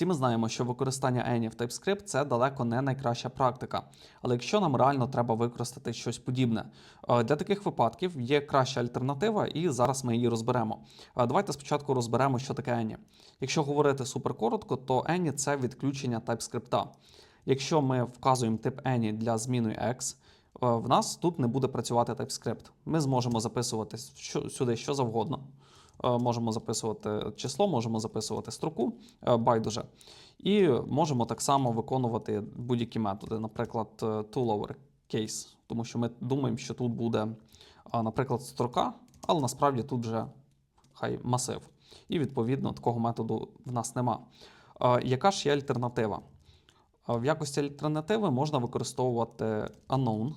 Всі ми знаємо, що використання any в TypeScript це далеко не найкраща практика. Але якщо нам реально треба використати щось подібне, е, для таких випадків є краща альтернатива, і зараз ми її розберемо. Е, Давайте спочатку розберемо, що таке any. Якщо говорити суперкоротко, то any – це відключення TypeScript. Якщо ми вказуємо тип any для зміни X, е, в нас тут не буде працювати TypeScript. Ми зможемо записувати сюди що завгодно. Е, Можемо записувати число, можемо записувати строку, е, байдуже. І можемо так само виконувати будь-які методи, наприклад, е, to lowercase, тому що ми думаємо, що тут буде, наприклад, строка, але насправді тут вже хай масив. І відповідно такого методу в нас нема. Яка ж є альтернатива? В якості альтернативи можна використовувати unknown.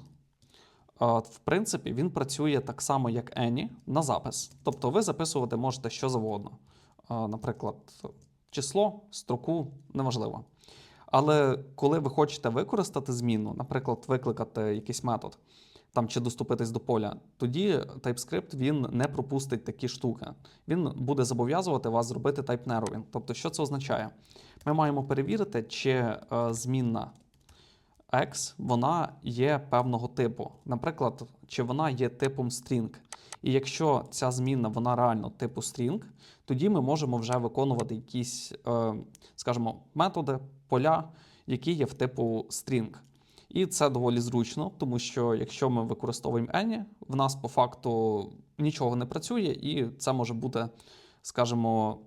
В принципі, він працює так само, як any, на запис. Тобто ви записувати можете що завгодно. Наприклад, число, строку, неважливо. Але коли ви хочете використати зміну, наприклад, викликати якийсь метод там чи доступитись до поля, тоді TypeScript він не пропустить такі штуки. Він буде зобов'язувати вас зробити type narrowing. Тобто, що це означає? Ми маємо перевірити, чи е, змінна X вона є певного типу. Наприклад, чи вона є типом string. І якщо ця змінна вона реально типу string, тоді ми можемо вже виконувати якісь, е, скажімо, методи, поля, які є в типу string. І це доволі зручно, тому що якщо ми використовуємо any, в нас по факту нічого не працює, і це може бути, скажімо,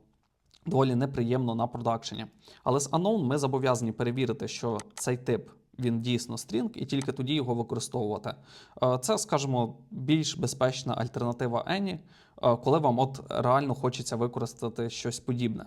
доволі неприємно на продакшені. Але з unknown ми зобов'язані перевірити, що цей тип він дійсно стрінг, і тільки тоді його використовувати. Е, Це, скажімо, більш безпечна альтернатива Any, е, коли вам от реально хочеться використати щось подібне.